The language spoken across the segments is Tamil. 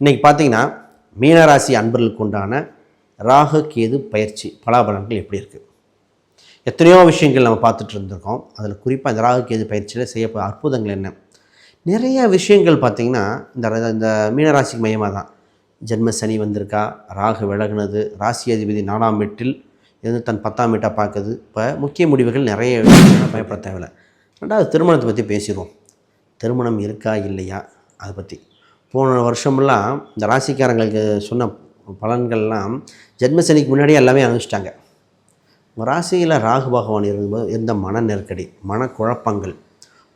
இன்றைக்கி பார்த்தீங்கன்னா மீனராசி அன்பர்களுக்கு உண்டான ராகு கேது பயிற்சி பலாபலன்கள் எப்படி இருக்குது எத்தனையோ விஷயங்கள் நம்ம பார்த்துட்டு இருந்திருக்கோம். அதில் குறிப்பாக இந்த ராகு கேது பயிற்சியில் செய்யப்போ அற்புதங்கள் என்ன? நிறைய விஷயங்கள் பார்த்திங்கன்னா இந்த இந்த மீனராசிக்கு மையமாக தான். ஜென்ம சனி வந்திருக்கா ராகு விலகுனது ராசி அதிபதி நாலாம் வீட்டில் இருந்து தன் பத்தாம் வீட்டாக பார்க்குது. இப்போ முக்கிய முடிவுகள் நிறைய விஷயங்கள் பயப்பட தேவையில்ல. ரெண்டாவது திருமணத்தை பற்றி பேசிடுவோம். திருமணம் இருக்கா இல்லையா? அதை பற்றி போன வருஷமெல்லாம் இந்த ராசிக்காரங்களுக்கு சொன்ன பலன்கள்லாம் ஜென்மசனிக்கு முன்னாடியே எல்லாமே அனுப்பிச்சிட்டாங்க ராசியில் ராகு பகவான் இருக்கும்போது இருந்த மன நெருக்கடி மனக்குழப்பங்கள்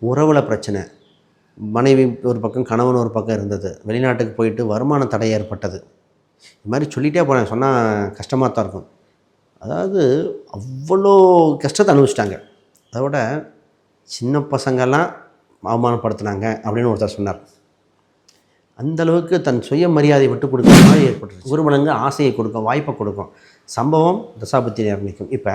உறவில் பிரச்சனை மனைவி ஒரு பக்கம் கணவன் ஒரு பக்கம் இருந்தது வெளிநாட்டுக்கு போயிட்டு வருமான தடை ஏற்பட்டது. இது மாதிரி சொல்லிகிட்டே போனேன் சொன்னால் கஷ்டமாக தான் இருக்கும். அதாவது அவ்வளோ கஷ்டத்தை அனுபவிச்சிட்டாங்க. அதோட சின்ன பசங்கள்லாம் அவமானப்படுத்துனாங்க அப்படின்னு ஒருத்தர் சொன்னார். அந்த அளவுக்கு தன் சுயமரியாதை விட்டு கொடுக்குற மாதிரி ஏற்பட்டுருச்சு. குருமலங்க ஆசையை கொடுக்கும் வாய்ப்பை கொடுக்கும். சம்பவம் தசாபத்தி நிர்ணயிக்கும் இப்போ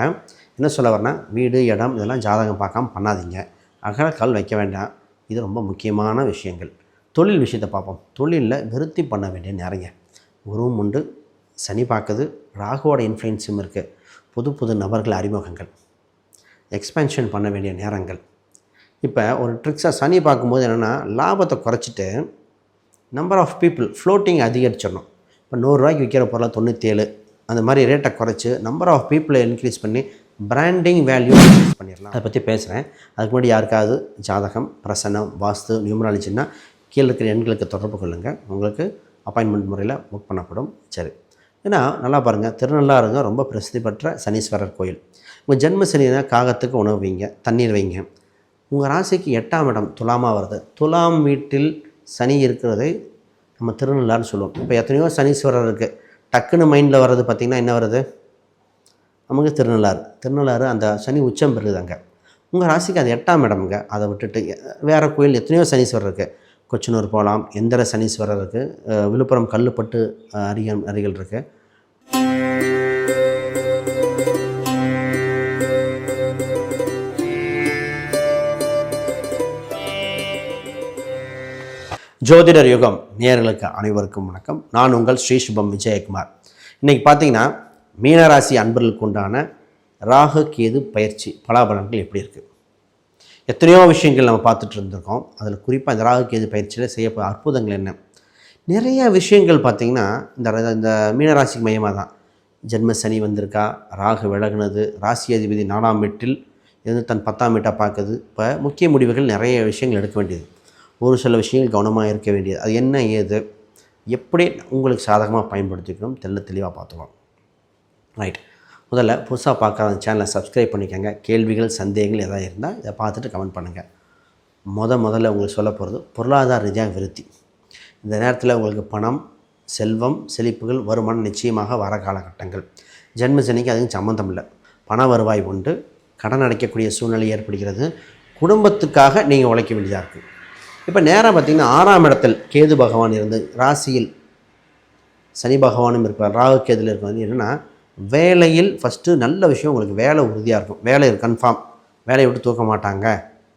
என்ன சொல்ல வரேன்னா வீடு இடம் இதெல்லாம் ஜாதகம் பார்க்காம பண்ணாதீங்க. அகலக்கால் வைக்க வேண்டாம். இது ரொம்ப முக்கியமான விஷயங்கள். தொழில் விஷயத்தை பார்ப்போம். தொழிலில் விருத்தி பண்ண வேண்டிய நேரங்க. குருவும் உண்டு. சனி பார்க்குது. ராகுவோட இன்ஃப்ளூயன்ஸும் இருக்குது புது புது நபர்கள் அறிமுகங்கள். எக்ஸ்பென்ஷன் பண்ண வேண்டிய நேரங்கள். இப்போ ஒரு ட்ரிக்ஸாக சனி பார்க்கும்போது என்னென்னா லாபத்தை குறைச்சிட்டு நம்பர் ஆஃப் பீப்புள் ஃப்ளோட்டிங் அதிகரிச்சிடணும். இப்போ நூறுரூவாய்க்கு விற்கிற பொருளாக தொண்ணூற்றேழு அந்த மாதிரி ரேட்டை குறைச்சி நம்பர் ஆஃப் பீப்புளை இன்க்ரீஸ் பண்ணி பிராண்டிங் வேல்யூ இன்க்ரீஸ் பண்ணிடலாம். அதை பற்றி பேசுகிறேன். அதுக்கு முன்னாடி யாருக்காவது ஜாதகம் பிரசனம் வாஸ்து நியூமராலஜின்னா கீழே இருக்கிற எண்களுக்கு தொடர்பு கொள்ளுங்கள் உங்களுக்கு அப்பாயின்மெண்ட் முறையில் புக் பண்ணப்படும். சரி. ஏன்னா நல்லா பாருங்கள் திருநள்ளாறுங்க ரொம்ப பிரசித்தி பெற்ற சனீஸ்வரர் கோயில். உங்கள் ஜென்ம சனினா காகத்துக்கு உணவு வைங்க தண்ணீர் வைங்க. உங்கள் ராசிக்கு எட்டாம் இடம் துலாமாக வருது. துலாம் வீட்டில் சனி இருக்கிறதை நம்ம திருநள்ளாறுன்னு சொல்லுவோம். இப்போ எத்தனையோ சனீஸ்வரர் இருக்குது டக்குன்னு மைண்டில் வர்றது பார்த்திங்கன்னா என்ன வருது? நமக்கு திருநள்ளாறு. திருநள்ளாறு அந்த சனி உச்சம் பெறுது அங்கே உங்கள் ராசிக்கு அது எட்டாம் இடம்ங்க. அதை விட்டுட்டு வேறு கோயில் எத்தனையோ சனீஸ்வரர் இருக்குது கொச்சனூர் போகலாம் எந்திர சனீஸ்வரர் இருக்குது விழுப்புரம் கல்லுப்பட்டு அருகன் அருகில் இருக்குது ஜோதிடர் யுகம் நேர்களுக்கு அனைவருக்கும் வணக்கம். நான் உங்கள் ஸ்ரீ சுபம் விஜயகுமார். இன்றைக்கி பார்த்தீங்கன்னா மீனராசி அன்பர்களுக்கு உண்டான ராகு கேது பயிற்சி பலாபலன்கள் எப்படி இருக்குது எத்தனையோ விஷயங்கள் நம்ம பார்த்துட்டு இருந்திருக்கோம். அதில் குறிப்பாக இந்த ராகு கேது பயிற்சியில் செய்யப்போ அற்புதங்கள் என்ன? நிறைய விஷயங்கள் பார்த்திங்கன்னா இந்த இந்த மீனராசிக்கு மையமாக தான். ஜென்ம சனி வந்திருக்கா ராகு விலகுனது ராசி அதிபதி நாலாம் வீட்டில் இருந்து தன் பத்தாம் வீட்டாக பார்க்குது. இப்போ முக்கிய முடிவுகள் நிறைய விஷயங்கள் எடுக்க வேண்டியது. ஒரு சில விஷயங்கள் கவனமாக இருக்க வேண்டியது. அது என்ன ஏது எப்படி உங்களுக்கு சாதகமாக பயன்படுத்திக்கணும் தெள்ள தெளிவாக பார்த்துக்கலாம். ரைட் முதல்ல புதுசாக பார்க்குற அந்த சேனலை சப்ஸ்கிரைப் பண்ணிக்கோங்க. கேள்விகள் சந்தேகங்கள் எதாவது இருந்தால் இதை பார்த்துட்டு கமெண்ட் பண்ணுங்கள் முத முதல்ல உங்களுக்கு சொல்ல போகிறது பொருளாதார ரீதியாக விருத்தி. இந்த நேரத்தில் உங்களுக்கு பணம் செல்வம் செழிப்புகள் வருமானம் நிச்சயமாக வர காலகட்டங்கள். ஜென்ம சனிக்கு அதுவும் சம்மந்தம் இல்லை. பண வருவாய் உண்டு. கடன் அடைக்கக்கூடிய சூழ்நிலை ஏற்படுகிறது. குடும்பத்துக்காக நீங்கள் உழைக்க வேண்டியதாக இருக்குது இப்போ நேராக பார்த்தீங்கன்னா ஆறாம் இடத்தில் கேது பகவான் இருந்து ராசியில் சனி பகவானும் இருப்பார் ராகு கேதுல இருப்பார். என்னென்னா வேலையில் ஃபஸ்ட்டு நல்ல விஷயம் உங்களுக்கு வேலை உறுதியாக இருக்கும். வேலை கன்ஃபார்ம் வேலையை விட்டு தூக்க மாட்டாங்க.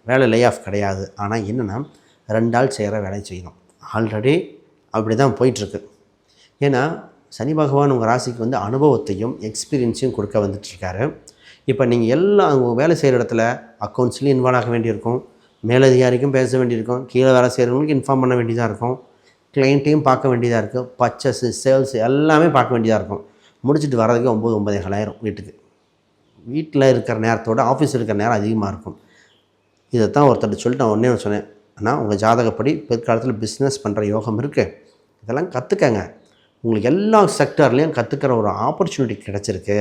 வேலை லே ஆஃப் கிடையாது. ஆனால் என்னென்னா ரெண்டு ஆள் செய்கிற வேலையை செய்யணும். ஆல்ரெடி அப்படி தான் போயிட்டுருக்கு. ஏன்னா சனி பகவான் உங்கள் ராசிக்கு வந்து அனுபவத்தையும் எக்ஸ்பீரியன்ஸையும் கொடுக்க வந்துட்டுருக்காரு. இப்போ நீங்கள் எல்லாம் அவங்க வேலை செய்கிற இடத்துல அக்கௌண்ட்ஸ்லேயும் இன்வால்வ் ஆக வேண்டியிருக்கும். மேலதிகாரிக்கும் பேச வேண்டியிருக்கும். கீழே வேலை செய்கிறவங்களுக்கு இன்ஃபார்ம் பண்ண வேண்டியதாக இருக்கும். கிளைண்ட்டையும் பார்க்க வேண்டியதாக இருக்குது பர்ச்சஸு சேல்ஸ் எல்லாமே பார்க்க வேண்டியதாக இருக்கும். முடிச்சுட்டு வர்றதுக்கு ஒம்பது ஒம்பதேகாலாயிரம் வீட்டுக்கு. வீட்டில் இருக்கிற நேரத்தோட ஆஃபீஸ் இருக்கிற நேரம் அதிகமாக இருக்கும். இதை தான் ஒருத்தர் சொல்லிட்டு நான் ஒன்றே சொன்னேன். ஆனால் உங்கள் ஜாதகப்படி பிற்காலத்தில் பிஸ்னஸ் பண்ணுற யோகம் இருக்குது இதெல்லாம் கற்றுக்கங்க உங்களுக்கு எல்லா செக்டர்லேயும் கற்றுக்கிற ஒரு ஆப்பர்ச்சுனிட்டி கிடச்சிருக்கு.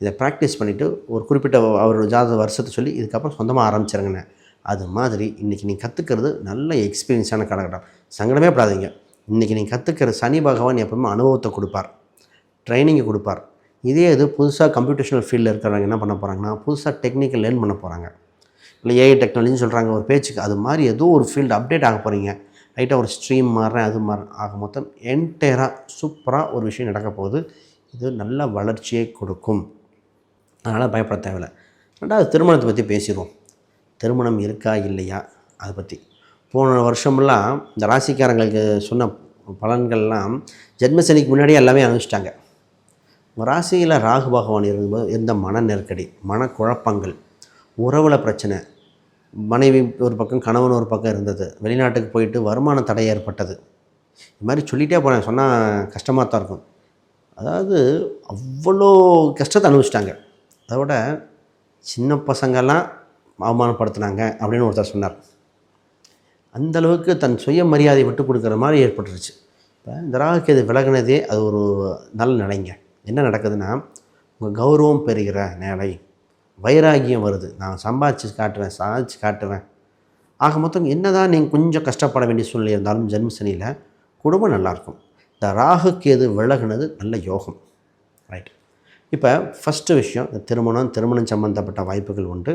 இதை ப்ராக்டிஸ் பண்ணிவிட்டு ஒரு குறிப்பிட்ட அவர் ஜாதக வருஷத்தை சொல்லி இதுக்கப்புறம் சொந்தமாக ஆரம்பிச்சிருங்கண்ணே. அது மாதிரி இன்றைக்கி நீங்கள் கற்றுக்கிறது நல்ல எக்ஸ்பீரியன்ஸான காலகட்டம். சங்கடமே படாதீங்க. இன்றைக்கி நீங்கள் கற்றுக்கிற சனி பகவான் எப்பவுமே அனுபவத்தை கொடுப்பார். ட்ரைனிங்கை கொடுப்பார். இதே இது புதுசாக கம்ப்யூட்டேஷனல் ஃபீல்டில் இருக்கிறவங்க என்ன பண்ண போகிறாங்கன்னா புதுசாக டெக்னிக்கல் லேர்ன் பண்ண போகிறாங்க இல்லை ஏஐ டெக்னாலஜின்னு சொல்கிறாங்க ஒரு பேச்சுக்கு. அது மாதிரி ஏதோ ஒரு ஃபீல்டு அப்டேட் ஆக போகிறீங்க லைட்டாக ஒரு ஸ்ட்ரீம் மாறுறேன் அது மாறுறேன். ஆக மொத்தம் என்டையராக சூப்பராக ஒரு விஷயம் நடக்க போகுது. இது நல்ல வளர்ச்சியை கொடுக்கும். அதனால் பயப்பட தேவையில்லை. ரெண்டாவது திருமணத்தை பற்றி பேசிடுவோம். திருமணம் இருக்கா இல்லையா? அதை பற்றி போன வருஷமெல்லாம் இந்த ராசிக்காரங்களுக்கு சொன்ன பலன்கள்லாம் ஜென்மசனிக்கு முன்னாடியே எல்லாமே அனுப்பிச்சிட்டாங்க ராசியில் ராகு பகவான் இருக்கும்போது இருந்த மன நெருக்கடி மனக்குழப்பங்கள் உறவில் பிரச்சனை மனைவி ஒரு பக்கம் கணவன் ஒரு பக்கம் இருந்தது வெளிநாட்டுக்கு போயிட்டு வருமான தடை ஏற்பட்டது. இது மாதிரி சொல்லிகிட்டே போனேன் சொன்னால் கஷ்டமாக தான் இருக்கும். அதாவது அவ்வளோ கஷ்டத்தை அனுபவிச்சிட்டாங்க. அதோட சின்ன பசங்கள்லாம் அவமானப்படுத்துனாங்க அப்படின்னு ஒருத்தர் சொன்னார். அந்தளவுக்கு தன் தன் சுயமரியாதை விட்டு கொடுக்குற மாதிரி ஏற்பட்டுருச்சு. இப்போ இந்த ராகுக்கு இது விலகினதே அது ஒரு நல்ல நிலைங்க. என்ன நடக்குதுன்னா உங்கள் கௌரவம் பெறுகிற நிலை. வைராகியம் வருது. நான் சம்பாதிச்சு காட்டுவேன் சாதிச்சு காட்டுவேன். ஆக மொத்தம் என்னதான் நீங்கள் கொஞ்சம் கஷ்டப்பட வேண்டிய சூழ்நிலை இருந்தாலும் ஜென்மசனியில் குடும்பம் நல்லாயிருக்கும் இந்த ராகுக்கு எது விலகுனது நல்ல யோகம். ரைட் இப்போ ஃபஸ்ட்டு விஷயம் இந்த திருமணம் திருமணம் சம்மந்தப்பட்ட வாய்ப்புகள் உண்டு.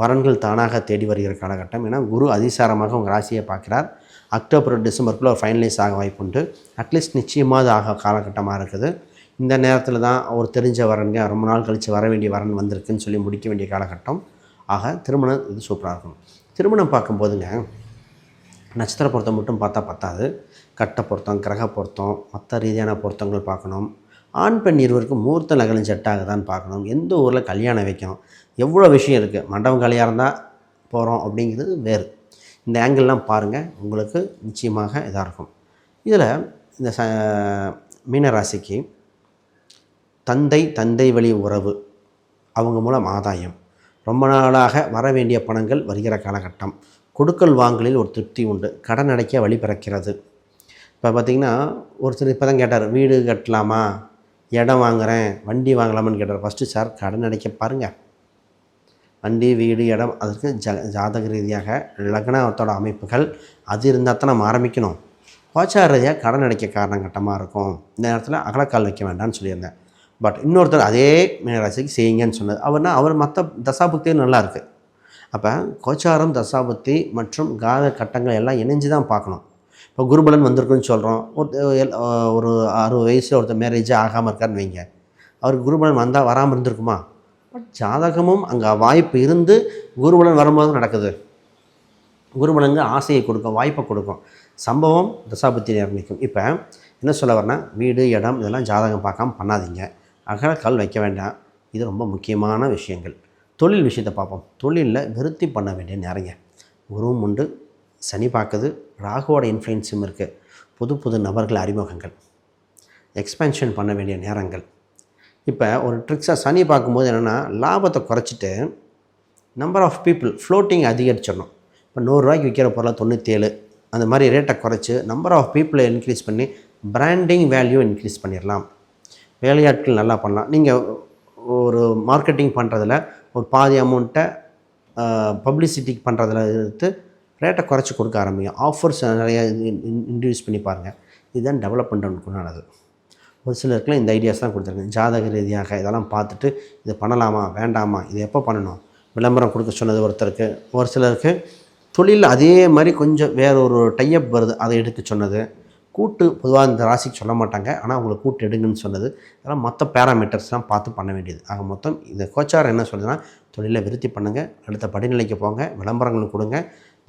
வரன்கள் தானாக தேடி வருகிற காலகட்டம். ஏன்னா குரு அதிசாரமாக உங்கள் ராசியை பார்க்குறார். அக்டோபர் டிசம்பருக்குள்ளே ஃபைனலைஸ் ஆக வாய்ப்பு உண்டு அட்லீஸ்ட் நிச்சயமாக ஆக காலகட்டமாக இருக்குது. இந்த நேரத்தில் தான் ஒரு தெரிஞ்ச வரன்க ரொம்ப நாள் கழித்து வர வேண்டிய வரன் வந்திருக்குன்னு சொல்லி முடிக்க வேண்டிய காலகட்டம். ஆக திருமணம் இது சூப்பராக இருக்கும். திருமணம் பார்க்கும்போதுங்க நட்சத்திர பொருத்தம் மட்டும் பார்த்தா பத்தாது. கட்ட பொருத்தம் கிரக பொருத்தம் மற்ற ரீதியான பொருத்தங்கள் பார்க்கணும். ஆண் பெண் இருவருக்கும் மூர்த்த நகலும் செட்டாக தான் பார்க்கணும். எந்த ஊரில் கல்யாணம் வைக்கணும்? எவ்வளோ விஷயம் இருக்குது மண்டபம் கல்யாணம் தான் போகிறோம் அப்படிங்கிறது வேறு. இந்த ஆங்கிள்லாம் பாருங்கள் உங்களுக்கு நிச்சயமாக இதாக இருக்கும். இதில் இந்த ச மீனராசிக்கு தந்தை தந்தை வழி உறவு அவங்க மூலம் ஆதாயம். ரொம்ப நாளாக வர வேண்டிய பணங்கள் வருகிற காலகட்டம். கொடுக்கல் வாங்கலில் ஒரு திருப்தி உண்டு. கடன் அடைக்க வழி பிறக்கிறது. இப்போ பார்த்திங்கன்னா ஒருத்தர் இப்போ தான் கேட்டார் வீடு கட்டலாமா? இடம் வாங்குகிறேன் வண்டி வாங்கலாமான்னு கேட்டார். ஃபஸ்ட்டு சார் கடன் அடைக்க பாருங்கள் வண்டி வீடு இடம் அதற்கு ஜ ஜாதக ரீதியாக லக்னத்தோட அமைப்புகள் அது இருந்தால் தான் நம்ம ஆரம்பிக்கணும். கோச்சார ரீதியாக கடன் அடைக்க காரணம் கட்டமாக இருக்கும். இந்த நேரத்தில் அகலக்கால் வைக்க வேண்டாம்னு சொல்லியிருந்தேன். பட் இன்னொருத்தர் அதே மீனராசிக்கு செய்யுங்கன்னு சொன்னது. அவர்னா அவர் மற்ற தசாபுக்தியும் நல்லா இருக்குது அப்போ கோச்சாரம் தசாபுத்தி மற்றும் காத கட்டங்கள் எல்லாம் இணைஞ்சு தான் பார்க்கணும். இப்போ குருபலன் வந்திருக்குன்னு சொல்கிறோம் ஒரு எல்- ஒரு அறுபது வயசில் ஒருத்தர் மேரேஜே ஆகாமல் இருக்காருன்னு வைங்க. அவருக்கு குருபலன் வந்தால் வராமல் இருந்திருக்குமா? பட் ஜாதகமும் அங்கே வாய்ப்பு இருந்து குருபலன் வரும்போது நடக்குது. குருபலனுக்கு ஆசையை கொடுக்கும் வாய்ப்பை கொடுக்கும். சம்பவம் தசாபுத்தி நிர்ணயிக்கும் இப்போ என்ன சொல்ல வரேன்னா வீடு இடம் இதெல்லாம் ஜாதகம் பார்க்காம பண்ணாதீங்க. அகல கல் வைக்க வேண்டாம். இது ரொம்ப முக்கியமான விஷயங்கள். தொழில் விஷயத்தை பார்ப்போம். தொழிலில் விருத்தி பண்ண வேண்டிய நிறைய குருவும் உண்டு சனி பார்க்குது ராகுவோட இன்ஃப்ளூயன்ஸும் இருக்குது புது புது நபர்கள் அறிமுகங்கள். எக்ஸ்பென்ஷன் பண்ண வேண்டிய நேரங்கள். இப்போ ஒரு ட்ரிக்ஸாக சனி பார்க்கும்போது என்னென்னா லாபத்தை குறைச்சிட்டு நம்பர் ஆஃப் பீப்புள் ஃப்ளோட்டிங் அதிகரிச்சிடணும். இப்போ நூறுரூவாய்க்கு விற்கிற பொருளை தொண்ணூற்றேழு அந்த மாதிரி ரேட்டை குறைச்சி நம்பர் ஆஃப் பீப்புளை இன்க்ரீஸ் பண்ணி பிராண்டிங் வேல்யூ இன்க்ரீஸ் பண்ணிடலாம். வேலையாட்கள் நல்லா பண்ணலாம். நீங்கள் ஒரு மார்க்கெட்டிங் பண்ணுறதில் ஒரு பாதி அமௌண்ட்டை பப்ளிசிட்டிக்கு பண்ணுறதில் எடுத்து ரேட்டை குறைச்சி கொடுக்க ஆரம்பிக்கும் ஆஃபர்ஸ் நிறைய இன்ட்ரடியூஸ் பண்ணி பாருங்கள் இதுதான் டெவலப்மெண்ட் உண்டானது ஒரு சிலருக்குலாம் இந்த ஐடியாஸ் தான் கொடுத்துருக்கேன். ஜாதக ரீதியாக இதெல்லாம் பார்த்துட்டு இது பண்ணலாமா வேண்டாமா இது எப்போ பண்ணணும்? விளம்பரம் கொடுக்க சொன்னது ஒருத்தருக்கு. ஒரு சிலருக்கு தொழில் அதே மாதிரி கொஞ்சம் வேற ஒரு டைஅப் வருது அதை எடுக்க சொன்னது. கூட்டு பொதுவாக இந்த ராசிக்கு சொல்ல மாட்டாங்க. ஆனால் அவங்களை கூட்டு எடுங்கன்னு சொன்னது. அதெல்லாம் மற்ற பேராமீட்டர்ஸ்லாம் பார்த்து பண்ண வேண்டியது. ஆக மொத்தம் இந்த கோச்சாரம் என்ன சொல்லுதுன்னா தொழிலை விருத்தி பண்ணுங்கள் அடுத்த படிநிலைக்கு போங்க. விளம்பரங்கள் கொடுங்க.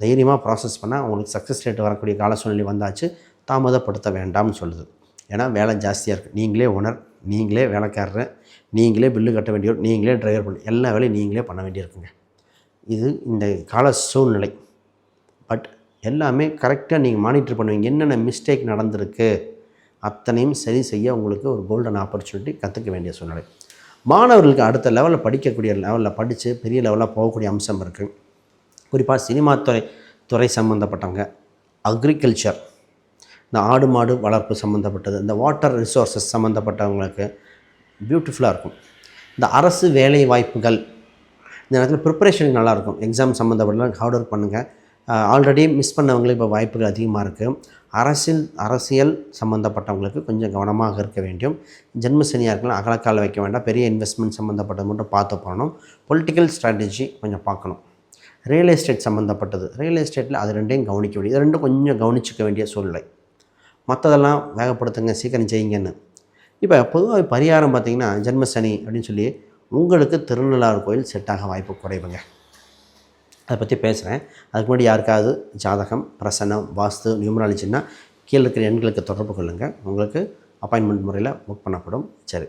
தைரியமாக ப்ராசஸ் பண்ணால் உங்களுக்கு சக்ஸஸ் ரேட் வரக்கூடிய கால சூழ்நிலை வந்தாச்சு. தாமதப்படுத்த வேண்டாம்னு சொல்லுது. ஏன்னா வேலை ஜாஸ்தியாக இருக்குது நீங்களே ஓனர் நீங்களே வேலைக்காரர் நீங்களே பில்லு கட்ட வேண்டியவர் நீங்களே டிரைவர் பண்ணி எல்லா வேலையும் நீங்களே பண்ண வேண்டியிருக்குங்க. இது இந்த கால சூழ்நிலை. எல்லாமே கரெக்டாக நீங்கள் மானிட்டர் பண்ணுவீங்க. என்னென்ன மிஸ்டேக் நடந்திருக்கு? அத்தனையும் சரி செய்ய உங்களுக்கு ஒரு கோல்டன் ஆப்பர்ச்சுனிட்டி கற்றுக்க வேண்டிய சூழ்நிலை. மாணவர்களுக்கு அடுத்த லெவலில் படிக்கக்கூடிய லெவலில் படித்து பெரிய லெவலில் போகக்கூடிய அம்சம் இருக்குது குறிப்பாக சினிமா துறை துறை சம்மந்தப்பட்டவங்க அக்ரிகல்ச்சர் இந்த ஆடு மாடு வளர்ப்பு சம்மந்தப்பட்டது இந்த வாட்டர் ரிசோர்ஸஸ் சம்மந்தப்பட்டவங்களுக்கு பியூட்டிஃபுல்லாக இருக்கும். இந்த அரசு வேலை வாய்ப்புகள் இந்த நேரத்தில் ப்ரிப்பரேஷனுக்கு நல்லாயிருக்கும் எக்ஸாம் சம்மந்தப்பட்டலாம் ஹார்ட் ஒர்க் பண்ணுங்கள் ஆல்ரெடி மிஸ் பண்ணவங்களுக்கு இப்போ வாய்ப்புகள் அதிகமாக இருக்குது அரசியல் அரசியல் சம்மந்தப்பட்டவங்களுக்கு கொஞ்சம் கவனமாக இருக்க வேண்டும். ஜென்ம சனியாக இருக்கலாம் அகலக்கால வைக்க வேண்டாம். பெரிய இன்வெஸ்ட்மெண்ட் சம்மந்தப்பட்டது மட்டும் பார்த்து போகணும் பொலிட்டிக்கல் ஸ்ட்ராட்டஜி கொஞ்சம் பார்க்கணும். ரியல் எஸ்டேட் சம்மந்தப்பட்டது ரியல் எஸ்டேட்டில் அது ரெண்டையும் கவனிக்க வேண்டியது இது ரெண்டும் கொஞ்சம் கவனிச்சிக்க வேண்டிய சூழ்நிலை. மற்றதெல்லாம் வேகப்படுத்துங்க சீக்கிரம் செய்யுங்கன்னு. இப்போ பொதுவாக பரிகாரம் பார்த்திங்கன்னா ஜென்மசனி அப்படின்னு சொல்லி உங்களுக்கு திருநள்ளாறு கோயில் செட்டாக வாய்ப்பு குறைவுங்க. அதை பற்றி பேசுகிறேன். அதுக்கு முன்னாடி யாருக்காவது ஜாதகம் பிரசன்னம் வாஸ்து நியூமராலஜின்னா கீழே இருக்கிற எண்களுக்கு தொடர்பு கொள்ளுங்கள் உங்களுக்கு அப்பாயின்மெண்ட் முறையில் புக் பண்ணப்படும். சரி.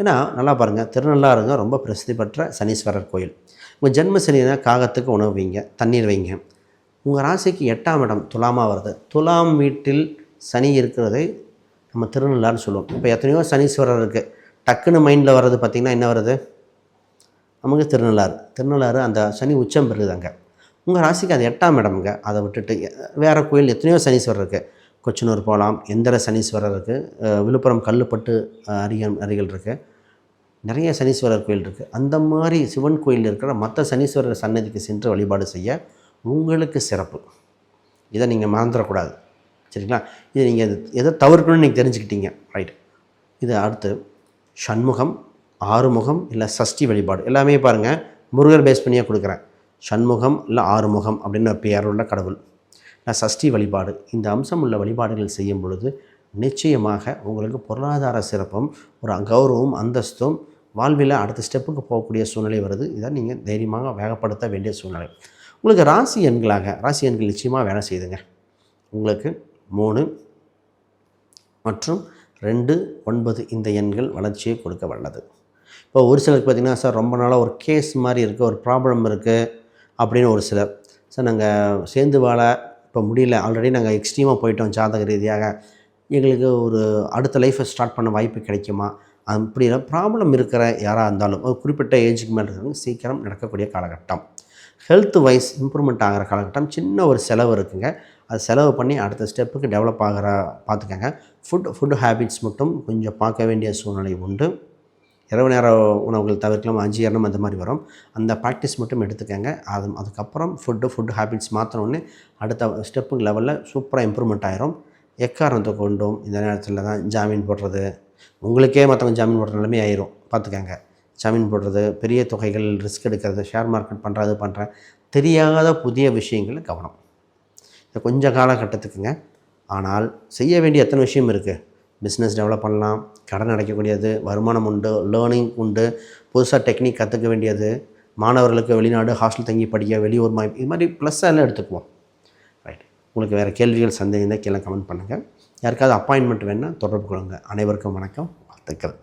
ஏன்னா நல்லா பாருங்கள் திருநள்ளாறுங்க ரொம்ப பிரசித்தி பெற்ற சனீஸ்வரர் கோயில். உங்கள் ஜென்ம சனினா காகத்துக்கு உணவு வைங்க தண்ணீர் வைங்க. உங்கள் ராசிக்கு எட்டாம் இடம் துலாமாக வருது. துலாம் வீட்டில் சனி இருக்கிறதை நம்ம திருநள்ளாறுன்னு சொல்லுவோம். இப்போ எத்தனையோ சனீஸ்வரர் இருக்குது டக்குன்னு மைண்டில் வர்றது பார்த்திங்கன்னா என்ன வருது? நமக்கு திருநள்ளாறு. திருநள்ளாறு அந்த சனி உச்சம் பெறுது அங்கே. உங்கள் ராசிக்கு அது எட்டாம் இடமுங்க. அதை விட்டுட்டு வேறு கோயில் எத்தனையோ சனீஸ்வரர் இருக்குது கொச்சனூர் போகலாம் எந்திர சனீஸ்வரர் இருக்குது விழுப்புரம் கல்லுப்பட்டு அஹ், அருகில் இருக்குது நிறைய சனீஸ்வரர் கோயில் இருக்குது அந்த மாதிரி சிவன் கோயில் இருக்கிற மற்ற சனீஸ்வரர் சன்னதிக்கு சென்று வழிபாடு செய்ய உங்களுக்கு சிறப்பு. இதை நீங்கள் மறந்துடக்கூடாது. சரிங்களா? இது நீங்கள் எதை தவிர்க்கணும்னு நீங்கள் தெரிஞ்சுக்கிட்டீங்க. ரைட். இது அடுத்து சண்முகம் ஆறுமுகம் இல்லை சஷ்டி வழிபாடு. எல்லாமே பாருங்கள் முருகர் பேஸ் பண்ணியே கொடுக்குறேன். சண்முகம் இல்லை ஆறுமுகம் அப்படின்னு ஒரு பெயர் உள்ள கடவுள். இல்லை சஷ்டி வழிபாடு இந்த அம்சம் உள்ள வழிபாடுகள் செய்யும் பொழுது நிச்சயமாக உங்களுக்கு பொருளாதார சிறப்பும் ஒரு கௌரவம் அந்தஸ்தும் வாழ்வில் அடுத்த ஸ்டெப்புக்கு போகக்கூடிய சூழ்நிலை வருது. இதை நீங்கள் தைரியமாக வேகப்படுத்த வேண்டிய சூழ்நிலை. உங்களுக்கு ராசி எண்களாக ராசி எண்கள் நிச்சயமாக வேலை செய்யுதுங்க உங்களுக்கு மூணு மற்றும் ரெண்டு ஒன்பது இந்த எண்கள் வளர்ச்சியை கொடுக்க வல்லது. இப்போ ஒரு சிலருக்கு பார்த்திங்கன்னா சார் ரொம்ப நாளாக ஒரு கேஸ் மாதிரி இருக்குது ஒரு ப்ராப்ளம் இருக்குது அப்படின்னு ஒரு சிலர். சார் நாங்கள் சேர்ந்து வாழ இப்போ முடியல. ஆல்ரெடி நாங்கள் எக்ஸ்ட்ரீமாக போயிட்டோம் ஜாதக ரீதியாக. எங்களுக்கு ஒரு அடுத்த லைஃப்பை ஸ்டார்ட் பண்ண வாய்ப்பு கிடைக்குமா? அப்படி ப்ராப்ளம் இருக்கிற யாராக இருந்தாலும் ஒரு குறிப்பிட்ட ஏஜுக்கு மேலே இருக்கிறவங்க சீக்கிரம் நடக்கக்கூடிய காலகட்டம். ஹெல்த் வைஸ் இம்ப்ரூவ்மெண்ட் ஆகிற காலகட்டம் சின்ன ஒரு செலவு இருக்குங்க. அது செலவு பண்ணி அடுத்த ஸ்டெப்புக்கு டெவலப் ஆகிற பார்த்துக்கங்க. ஃபுட் ஃபுட் ஹேபிட்ஸ் மட்டும் கொஞ்சம் பார்க்க வேண்டிய சூழ்நிலை உண்டு. இரவு நேர உணவுகள் தவிர்க்கலாம் அஜீரணம் அந்த மாதிரி வரும். அந்த ப்ராக்டிஸ் மட்டும் எடுத்துக்கங்க. அது அதுக்கப்புறம் ஃபுட்டு ஃபுட் ஹேபிட்ஸ் மாற்றினோடனே அடுத்த ஸ்டெப்பு லெவலில் சூப்பராக இம்ப்ரூவ்மெண்ட் ஆயிரும். எக்காரணத்தை கொண்டும் இந்த நேரத்தில் தான் ஜாமீன் போடுறது? உங்களுக்கே மற்றவங்க ஜாமீன் போடுற நிலைமை ஆயிரும். பார்த்துக்கங்க ஜாமீன் போடுறது பெரிய தொகைகள் ரிஸ்க் எடுக்கிறது ஷேர் மார்க்கெட் பண்ணுறது பண்ணுறேன் தெரியாத புதிய விஷயங்களில் கவனம். இது கொஞ்சம் காலகட்டத்துக்குங்க. ஆனால் செய்ய வேண்டிய எத்தனை விஷயம் இருக்குது பிஸ்னஸ் டெவலப் பண்ணலாம். கடன் அடைக்கக்கூடியது வருமானம் உண்டு லேர்னிங் உண்டு. புதுசாக டெக்னிக் கற்றுக்க வேண்டியது. மாணவர்களுக்கு வெளிநாடு ஹாஸ்டல் தங்கி படிக்க வெளியூர் மா இது மாதிரி ப்ளஸ்ஸாக எல்லாம் எடுத்துக்குவோம். ரைட் உங்களுக்கு வேறு கேள்விகள் சந்தேகம் இருந்தால் கீழே கமெண்ட் பண்ணுங்கள் யாருக்காவது அப்பாயின்மெண்ட் வேணால் தொடர்பு கொள்ளுங்கள் அனைவருக்கும் வணக்கம். வாழ்த்துக்கள்.